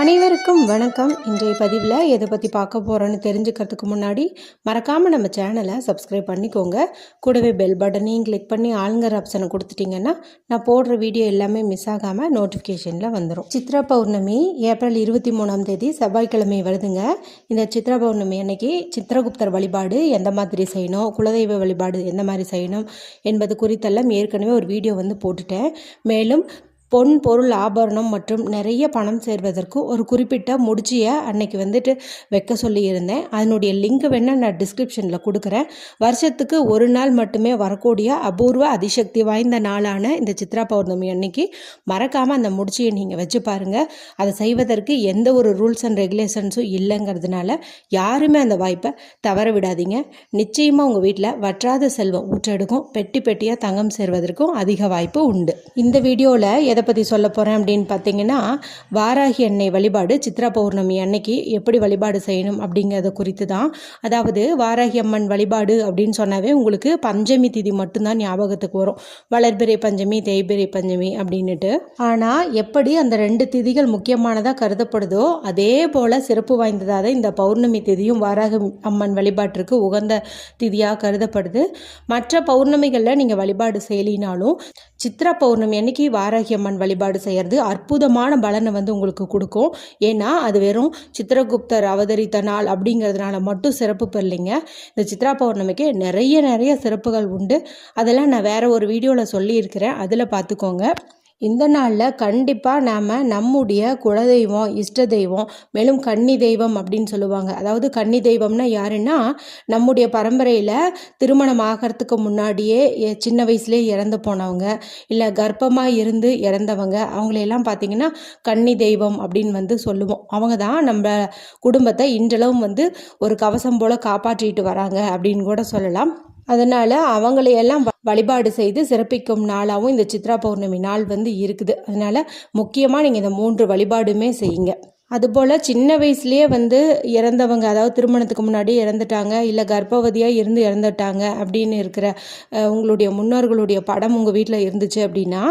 அனைவருக்கும் வணக்கம். இன்றைய பதிவில் எதை பற்றி பார்க்க போகிறோன்னு தெரிஞ்சுக்கிறதுக்கு முன்னாடி மறக்காமல் நம்ம சேனலை சப்ஸ்கிரைப் பண்ணிக்கோங்க. கூடவே பெல் பட்டனையும் கிளிக் பண்ணி ஆளுங்கர் ஆப்ஷனை கொடுத்துட்டிங்கன்னா நான் போடுற வீடியோ எல்லாமே மிஸ் ஆகாமல் நோட்டிஃபிகேஷனில் வந்துடும் சித்ரா பௌர்ணமி ஏப்ரல் இருபத்தி மூணாம் தேதி செவ்வாய்க்கிழமை வருதுங்க. இந்த சித்ரா பௌர்ணமி அன்னைக்கு சித்திரகுப்தர் வழிபாடு எந்த மாதிரி செய்யணும் குலதெய்வ வழிபாடு எந்த மாதிரி செய்யணும் என்பது குறித்தெல்லாம் ஏற்கனவே ஒரு வீடியோ வந்து போட்டுட்டேன். மேலும் பொன் பொருள் ஆபரணம் மற்றும் நிறைய பணம் சேர்வதற்கு ஒரு குறிப்பிட்ட முடிச்சியை அன்னைக்கு வந்துட்டு வைக்க சொல்லியிருந்தேன். அதனுடைய லிங்க் வேணால் நான் டிஸ்கிரிப்ஷனில் கொடுக்குறேன். வருஷத்துக்கு ஒரு நாள் மட்டுமே வரக்கூடிய அபூர்வ அதிசக்தி வாய்ந்த நாளான இந்த சித்ரா பௌர்ணமி அன்னைக்கு மறக்காமல் அந்த முடிச்சியை நீங்கள் வச்சு பாருங்கள் அதை செய்வதற்கு எந்த ஒரு ரூல்ஸ் அண்ட் ரெகுலேஷன்ஸும் இல்லைங்கிறதுனால யாருமே அந்த வாய்ப்பை தவற விடாதீங்க. நிச்சயமாக உங்கள் வீட்டில் வற்றாத செல்வம் ஊற்றெடுக்கும் பெட்டி பெட்டியாக தங்கம் சேர்வதற்கும் அதிக வாய்ப்பு உண்டு. இந்த வீடியோவில் எதை பற்றி சொல்ல போகிறேன் அப்படின்னு பார்த்தீங்கன்னா வாராகி அன்னை வழிபாடு சித்ரா பௌர்ணமி அன்னைக்கு எப்படி வழிபாடு செய்யணும் அப்படிங்கிறத குறித்து தான் அதாவது வாராகி அம்மன் வழிபாடு அப்படின்னு சொன்னாவே உங்களுக்கு பஞ்சமி திதி மட்டும்தான் ஞாபகத்துக்கு வரும். வளர்பிறை பஞ்சமி தேய்பிறை பஞ்சமி அப்படின்னுட்டு. ஆனால் எப்படி அந்த ரெண்டு திதிகள் முக்கியமானதாக கருதப்படுதோ அதே போல் சிறப்பு வாய்ந்ததாக இந்த பௌர்ணமி திதியும் வாராகி அம்மன் வழிபாட்டிற்கு உகந்த திதியாக கருதப்படுது. மற்ற பௌர்ணமிகளில் நீங்கள் வழிபாடு செய்யலினாலும் சித்ரா பௌர்ணமி அன்னைக்கு வாராகி அம்மன் வழிபாடு செய்கிறது அற்புதமான பலனை வந்து உங்களுக்கு கொடுக்கும். ஏன்னா அது வெறும் சித்திரகுப்தர் அவதரித்த நாள் அப்படிங்கிறதுனால மட்டும் சிறப்பு பெறலைங்க. இந்த சித்ரா பௌர்ணமிக்கு நிறைய நிறைய சிறப்புகள் உண்டு. அதெல்லாம் நான் வேற ஒரு வீடியோவில் சொல்லியிருக்கிறேன். அதில் பார்த்துக்கோங்க. இந்த நாளில் கண்டிப்பாக நாம் நம்முடைய குலதெய்வம் இஷ்ட தெய்வம் மேலும் கன்னி தெய்வம் அப்படின்னு சொல்லுவாங்க. அதாவது கன்னி தெய்வம்னா யாருன்னா நம்முடைய பரம்பரையில் திருமணம் ஆகிறதுக்கு முன்னாடியே எ- சின்ன வயசுலேயே இறந்து போனவங்க இல்லை கர்ப்பமாக இருந்து இறந்தவங்க அவங்களையெல்லாம் பார்த்திங்கன்னா கன்னி தெய்வம் அப்படின்னு வந்து சொல்லுவோம். அவங்க தான் நம்ம குடும்பத்தை இன்றளவும் வந்து ஒரு கவசம் போல் காப்பாற்றிட்டு வராங்க அப்படின்னு கூட சொல்லலாம். அதனால் அவங்களையெல்லாம் வழிபாடு செய்து சிறப்பிக்கும் நாளாகவும் இந்த சித்ரா பௌர்ணமி நாள் வந்து இருக்குது. அதனால் முக்கியமாக நீங்கள் இந்த மூன்று வழிபாடுமே செய்யுங்க. அதுபோல் சின்ன வயசுலேயே வந்து இறந்தவங்க அதாவது திருமணத்துக்கு முன்னாடி இறந்துட்டாங்க இல்லை கர்ப்பவதியாக இருந்து இறந்துட்டாங்க அப்படின்னு இருக்கிற உங்களுடைய முன்னோர்களுடைய படம் உங்கள் வீட்டில் இருந்துச்சு அப்படின்னா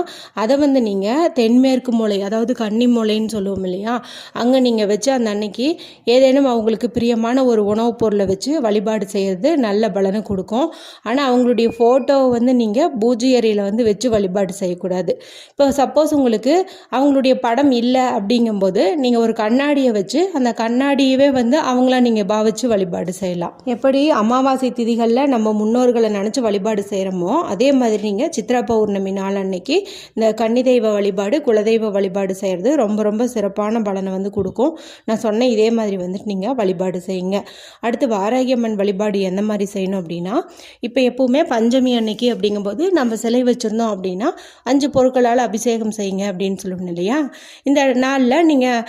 அதை வந்து நீங்கள் தென்மேற்கு மூலை அதாவது கன்னி மூலைன்னு சொல்லுவோம் இல்லையா? அங்கே நீங்கள் வச்சு அந்த அன்னைக்கு ஏதேனும் அவங்களுக்கு பிரியமான ஒரு உணவுப் பொருளை வச்சு வழிபாடு செய்கிறது நல்ல பலனை கொடுக்கும். ஆனால் அவங்களுடைய ஃபோட்டோவை வந்து நீங்கள் பூஜை அறையில் வந்து வச்சு வழிபாடு செய்யக்கூடாது. இப்போ சப்போஸ் உங்களுக்கு அவங்களுடைய படம் இல்லை அப்படிங்கும்போது நீங்கள் ஒரு கண்ணாடியை வச்சு அந்த கண்ணாடியவே வந்து அவங்கள நீங்கள் பாவிச்சு வழிபாடு செய்யலாம். எப்படி அமாவாசை திதிகளில் நம்ம முன்னோர்களை நினச்சி வழிபாடு செய்கிறோமோ அதே மாதிரி நீங்கள் சித்ரா பௌர்ணமி நாள் அன்னைக்கு இந்த கன்னி தெய்வ வழிபாடு குலதெய்வ வழிபாடு செய்கிறது ரொம்ப ரொம்ப சிறப்பான பலனை வந்து கொடுக்கும். நான் சொன்ன இதே மாதிரி வந்துட்டு நீங்கள் வழிபாடு செய்யுங்க. அடுத்து வாராகியம்மன் வழிபாடு எந்த மாதிரி செய்யணும் அப்படின்னா இப்போ எப்பவுமே பஞ்சமி அன்னைக்கு அப்படிங்கும்போது நம்ம சிலை வச்சுருந்தோம் அப்படின்னா அஞ்சு பொருட்களால் அபிஷேகம் செய்யுங்க அப்படின்னு சொல்லணும் இல்லையா? இந்த நாளில் நீங்கள்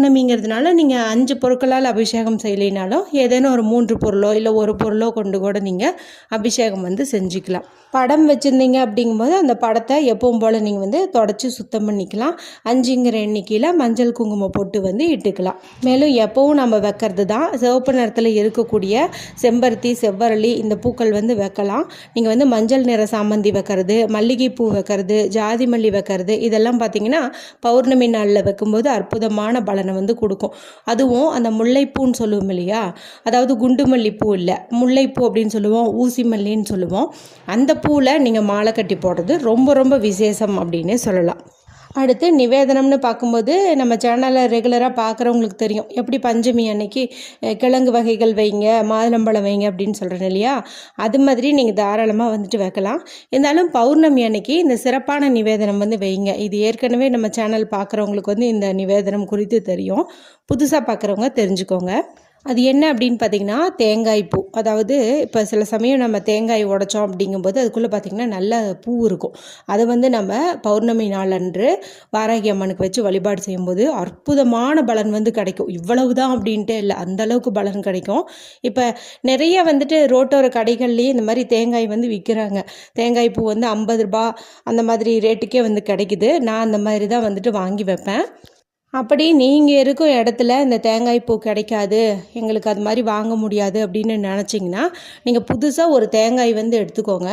பௌர்ணமிங்கிறதுனால நீங்கள் அஞ்சு பொருட்களால் அபிஷேகம் செய்யலைனாலும் ஏதேனும் ஒரு மூன்று பொருளோ இல்லை ஒரு பொருளோ கொண்டு கூட நீங்கள் அபிஷேகம் வந்து செஞ்சுக்கலாம். படம் வச்சுருந்தீங்க அப்படிங்கும்போது அந்த படத்தை எப்பவும் போல் நீங்கள் வந்து தொடச்சி சுத்தம் பண்ணிக்கலாம். அஞ்சுங்கிற எண்ணிக்கையில் மஞ்சள் குங்குமம் போட்டு வந்து இட்டுக்கலாம். மேலும் எப்பவும் நம்ம வைக்கிறது தான் சிவப்பு நிறத்தில் இருக்கக்கூடிய செம்பருத்தி செவ்வரளி இந்த பூக்கள் வந்து வைக்கலாம். நீங்கள் வந்து மஞ்சள் நிற சாமந்தி வைக்கிறது மல்லிகைப்பூ வைக்கிறது ஜாதி மல்லி வைக்கிறது இதெல்லாம் பார்த்தீங்கன்னா பௌர்ணமி நாளில் வைக்கும்போது அற்புதமான பலன் வந்து கொடுக்கும். அதுவும் அந்த முல்லைப்பூன்னு சொல்லுவோம் இல்லையா? அதாவது குண்டு மல்லிப்பூ இல்லை. முல்லைப்பூ அப்படின்னு சொல்லுவோம் ஊசி மல்லின்னு சொல்லுவோம். அந்த பூவில் நீங்கள் மாலை கட்டி போடுறது ரொம்ப ரொம்ப விசேஷம் அப்படின்னே சொல்லலாம். அடுத்து நிவேதனம்னு பார்க்கும்போது நம்ம சேனலை ரெகுலராக பார்க்குறவங்களுக்கு தெரியும். எப்படி பஞ்சமி அன்னைக்கு கிழங்கு வகைகள் வைங்க மாதுளம்பழம் வைங்க அப்படின்னு சொல்கிறேன் இல்லையா? அது மாதிரி நீங்கள் தாராளமாக வந்துட்டு வைக்கலாம். இருந்தாலும் பௌர்ணமி அன்னைக்கு இந்த சிறப்பான நிவேதனம் வந்து வைங்க. இது ஏற்கனவே நம்ம சேனல் பார்க்குறவங்களுக்கு வந்து இந்த நிவேதனம் குறித்து தெரியும். புதுசாக பார்க்குறவங்க தெரிஞ்சுக்கோங்க. அது என்ன அப்படின்னு பார்த்தீங்கன்னா தேங்காய் பூ. அதாவது இப்போ சில சமயம் நம்ம தேங்காய் உடைச்சோம் அப்படிங்கும்போது அதுக்குள்ளே பார்த்தீங்கன்னா நல்ல பூ இருக்கும். அதை வந்து நம்ம பௌர்ணமி நாள் அன்று வாராகி அம்மனுக்கு வச்சு வழிபாடு செய்யும்போது அற்புதமான பலன் வந்து கிடைக்கும். இவ்வளவு தான் அப்படின்ட்டு இல்லை. அந்த அளவுக்கு பலன் கிடைக்கும். இப்போ நிறைய வந்துட்டு ரோட்டோர கடைகள்லேயே இந்த மாதிரி தேங்காய் வந்து விற்கிறாங்க தேங்காய் பூ வந்து ஐம்பது ரூபா அந்த மாதிரி ரேட்டுக்கே வந்து கிடைக்குது. நான் அந்த மாதிரி தான் வந்துட்டு வாங்கி வைப்பேன். அப்படி நீங்கள் இருக்கும் இடத்துல இந்த தேங்காய் பூ கிடைக்காது எங்களுக்கு அது மாதிரி வாங்க முடியாது அப்படின்னு நினச்சிங்கன்னா நீங்கள் புதுசாக ஒரு தேங்காய் வந்து எடுத்துக்கோங்க.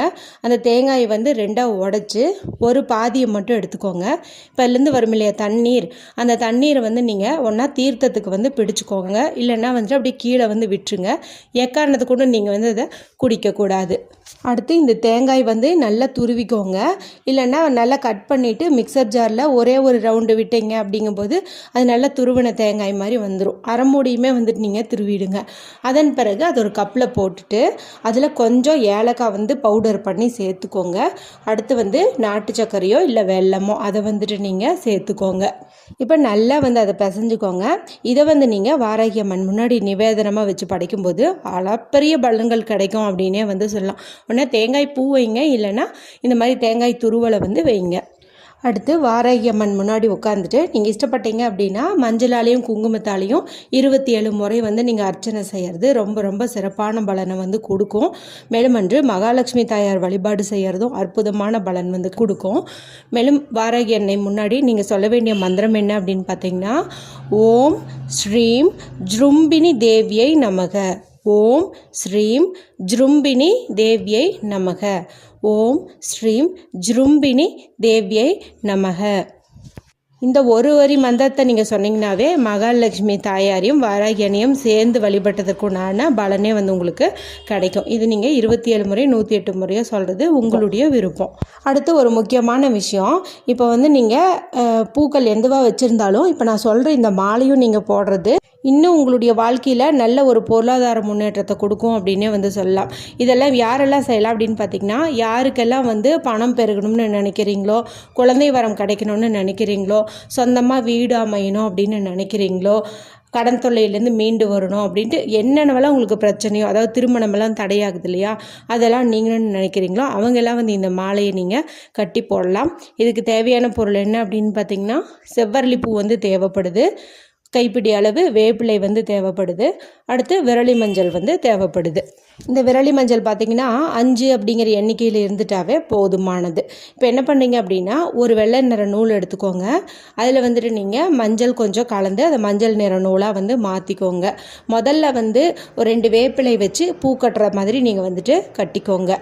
அந்த தேங்காயை வந்து ரெண்டாக உடச்சி ஒரு பாதியை மட்டும் எடுத்துக்கோங்க. இப்போ அதுலேருந்து வரும் இல்லையா தண்ணீர். அந்த தண்ணீரை வந்து நீங்கள் ஒன்றா தீர்த்தத்துக்கு வந்து பிடிச்சிக்கோங்க. இல்லைன்னா வந்துட்டு அப்படியே கீழே வந்து விட்டுருங்க. எக்காரணத்துக்கு கூட நீங்கள் வந்து அதை குடிக்கக்கூடாது. அடுத்து இந்த தேங்காய் வந்து நல்லா துருவிக்கோங்க. இல்லைன்னா நல்லா கட் பண்ணிவிட்டு மிக்சர் ஜாரில் ஒரே ஒரு ரவுண்டு விட்டீங்க அப்படிங்கும்போது அது நல்லா துருவின தேங்காய் மாதிரி வந்துடும் அரைமூடியுமே வந்துட்டு நீங்கள் துருவிடுங்க. அதன் பிறகு அது ஒரு கப்பில் போட்டுட்டு அதில் கொஞ்சம் ஏலக்காய் வந்து பவுடர் பண்ணி சேர்த்துக்கோங்க. அடுத்து வந்து நாட்டு சர்க்கரையோ இல்லை வெல்லமோ அதை வந்துட்டு நீங்கள் சேர்த்துக்கோங்க. இப்போ நல்லா வந்து அதை பிசைஞ்சுக்கோங்க. இதை வந்து நீங்கள் வாராகியம்மன் முன்னாடி நிவேதனமாக வச்சு படைக்கும்போது அளப்பரிய பலன்கள் கிடைக்கும் அப்படின்னே வந்து சொல்லலாம். ஒன்றா தேங்காய் பூ வைங்க இல்லைன்னா இந்த மாதிரி தேங்காய் துருவலை வந்து வைங்க. அடுத்து வாராகியம்மன் முன்னாடி உட்காந்துட்டு நீங்கள் இஷ்டப்பட்டீங்க அப்படின்னா மஞ்சளாலையும் குங்குமத்தாலையும் இருபத்தி ஏழு முறை வந்து நீங்கள் அர்ச்சனை செய்கிறது ரொம்ப ரொம்ப சிறப்பான பலனை வந்து கொடுக்கும். மேலும் அன்று மகாலட்சுமி தாயார் வழிபாடு செய்கிறதும் அற்புதமான பலன் வந்து கொடுக்கும். மேலும் வாராகி அன்னை முன்னாடி நீங்கள் சொல்ல வேண்டிய மந்திரம் என்ன அப்படின்னு பார்த்தீங்கன்னா ஓம் ஸ்ரீம் ஜும்பினி தேவியை நமக. ஓம் ஸ்ரீம் ஜிரும்பினி தேவியை நமக. ஓம் ஸ்ரீம் ஜிரும்பினி தேவியை நமக. இந்த ஒரு வரி மந்திரத்தை நீங்கள் சொன்னீங்கன்னாவே மகாலட்சுமி தாயாரையும் வாராகியனையும் சேர்ந்து வழிபட்டதுக்குண்டான பலனே வந்து உங்களுக்கு கிடைக்கும். இது நீங்கள் இருபத்தி ஏழு முறை நூற்றி எட்டு முறையோ சொல்கிறது உங்களுடைய விருப்பம். அடுத்து ஒரு முக்கியமான விஷயம். இப்போ வந்து நீங்கள் பூக்கள் எதுவாக வச்சுருந்தாலும் இப்போ நான் சொல்கிற இந்த மாலையும் நீங்கள் போடுறது இன்னும் உங்களுடைய வாழ்க்கையில் நல்ல ஒரு பொருளாதார முன்னேற்றத்தை கொடுக்கும் அப்படின்னே வந்து சொல்லலாம். இதெல்லாம் யாரெல்லாம் செய்யலாம் அப்படின்னு பார்த்தீங்கன்னா யாருக்கெல்லாம் வந்து பணம் பெருகணும்னு நினைக்கிறீங்களோ குழந்தை வரம் கிடைக்கணும்னு நினைக்கிறீங்களோ சொந்தமாக வீடு அமையணும் அப்படின்னு நினைக்கிறீங்களோ கடன் தொல்லையிலேருந்து மீண்டு வரணும் அப்படின்ட்டு என்னென்னவெல்லாம் உங்களுக்கு பிரச்சனையோ அதாவது திருமணமெல்லாம் தடையாகுது இல்லையா அதெல்லாம் நீங்களும் நினைக்கிறீங்களோ அவங்கெல்லாம் வந்து இந்த மாலையை நீங்கள் கட்டி போடலாம். இதுக்கு தேவையான பொருள் என்ன அப்படின்னு பார்த்தீங்கன்னா செவ்வரளி பூ வந்து தேவைப்படுது. கைப்பிடி அளவு வேப்பிலை வந்து தேவைப்படுது. அடுத்து விரலி மஞ்சள் வந்து தேவைப்படுது. இந்த விரலி மஞ்சள் பார்த்திங்கன்னா அஞ்சு அப்படிங்கிற எண்ணிக்கையில் இருந்துட்டாவே போதுமானது. இப்போ என்ன பண்ணுறீங்க அப்படின்னா ஒரு வெள்ளை நிற நூல் எடுத்துக்கோங்க. அதில் வந்துட்டு நீங்கள் மஞ்சள் கொஞ்சம் கலந்து அதை மஞ்சள் நிற நூலாக வந்து மாற்றிக்கோங்க முதல்ல வந்து ஒரு ரெண்டு வேப்பிலை வச்சு பூ கட்டுற மாதிரி நீங்கள் வந்துட்டு கட்டிக்கோங்க.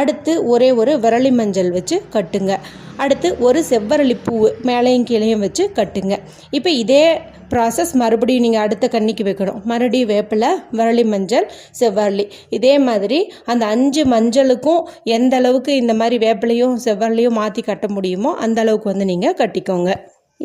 அடுத்து ஒரே ஒரு விரலி மஞ்சள் வச்சு கட்டுங்க. அடுத்து ஒரு செவ்வரளி பூ மேலையும் கீழையும் வச்சு கட்டுங்க. இப்போ இதே ப்ராசஸ் மறுபடியும் நீங்கள் அடுத்த கண்ணிக்கு வைக்கணும். மறுபடியும் வேப்பிலை வரளி மஞ்சள் செவ்வரளி. இதே மாதிரி அந்த அஞ்சு மஞ்சளுக்கும் எந்த அளவுக்கு இந்த மாதிரி வேப்பிலையும் செவ்வல்லையும் மாற்றி கட்ட முடியுமோ அந்த அளவுக்கு வந்து நீங்கள் கட்டிக்கோங்க.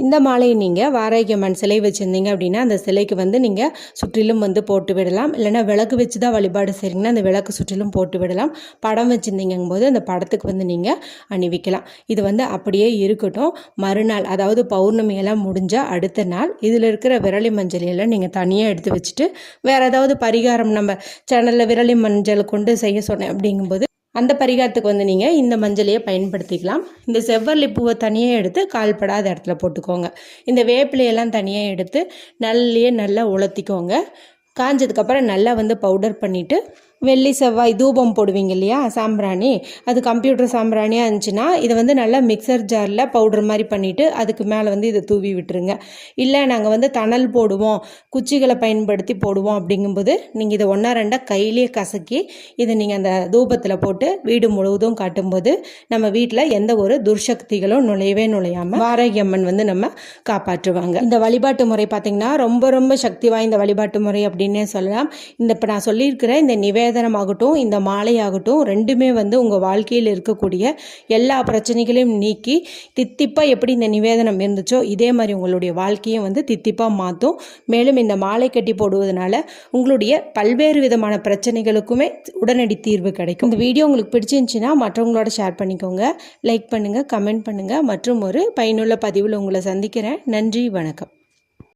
இந்த மாலையை நீங்கள் வாராகியம்மன் சிலை வச்சுருந்தீங்க அப்படின்னா அந்த சிலைக்கு வந்து நீங்கள் சுற்றிலும் வந்து போட்டு விடலாம். இல்லைனா விளக்கு வச்சு தான் வழிபாடு செய்கிறீங்கன்னா அந்த விளக்கு சுற்றிலும் போட்டு விடலாம். படம் வச்சுருந்தீங்கும் போது அந்த படத்துக்கு வந்து நீங்கள் அணிவிக்கலாம். இது வந்து அப்படியே இருக்கட்டும். மறுநாள் அதாவது பௌர்ணமியெல்லாம் முடிஞ்சால் அடுத்த நாள் இதில் இருக்கிற விரலி மஞ்சள் எல்லாம் நீங்கள் தனியாக எடுத்து வச்சுட்டு வேறு ஏதாவது பரிகாரம் நம்ம சேனலில் விரலி மஞ்சள் கொண்டு செய்ய சொன்னேன் அப்படிங்கும்போது அந்த பரிகாரத்துக்கு வந்து நீங்கள் இந்த மஞ்சளையே பயன்படுத்திக்கலாம். இந்த செவ்வரளி பூவை தனியாக எடுத்து கால்படாத இடத்துல போட்டுக்கோங்க. இந்த வேப்பிலையெல்லாம் தனியாக எடுத்து நல்லையே நல்லா உலர்த்திக்கோங்க. காஞ்சதுக்கப்புறம் நல்லா வந்து பவுடர் பண்ணிவிட்டு வெள்ளி செவ்வாய் தூபம் போடுவீங்க இல்லையா சாம்பிராணி. அது கம்ப்யூட்டர் சாம்பிராணியாக இருந்துச்சுன்னா இதை வந்து நல்லா மிக்சர் ஜாரில் பவுடர் மாதிரி பண்ணிவிட்டு அதுக்கு மேலே வந்து இதை தூவி விட்டுருங்க. இல்லை நாங்கள் வந்து தணல் போடுவோம் குச்சிகளை பயன்படுத்தி போடுவோம் அப்படிங்கும்போது நீங்கள் இதை ஒன்றா ரெண்டாக கையிலேயே கசக்கி இதை நீங்கள் அந்த தூபத்தில் போட்டு வீடு முழுவதும் காட்டும்போது நம்ம வீட்டில் எந்த ஒரு துர்சக்திகளும் நுழையவே நுழையாமல் வாரகியம்மன் வந்து நம்ம காப்பாற்றுவாங்க. இந்த வழிபாட்டு முறை பார்த்திங்கன்னா ரொம்ப ரொம்ப சக்தி வாய்ந்த வழிபாட்டு முறை அப்படின்னே சொல்லலாம். இந்த இப்போ நான் சொல்லியிருக்கிற இந்த நிவே நிவேதனமாகட்டும் இந்த மாலையாகட்டும் ரெண்டுமே வந்து உங்கள் வாழ்க்கையில் இருக்கக்கூடிய எல்லா பிரச்சனைகளையும் நீக்கி தித்திப்பாக எப்படி இந்த நிவேதனம் இருந்துச்சோ இதே மாதிரி உங்களுடைய வாழ்க்கையும் வந்து தித்திப்பாக மாற்றும் மேலும் இந்த மாலை கட்டி போடுவதனால உங்களுடைய பல்வேறு விதமான பிரச்சனைகளுக்குமே உடனடி தீர்வு கிடைக்கும். இந்த வீடியோ உங்களுக்கு பிடிச்சிருந்துச்சின்னா மற்றவங்களோட ஷேர் பண்ணிக்கோங்க. லைக் பண்ணுங்கள் கமெண்ட் பண்ணுங்கள் மற்றும் ஒரு பயனுள்ள பதிவில் உங்களை சந்திக்கிறேன். நன்றி வணக்கம்.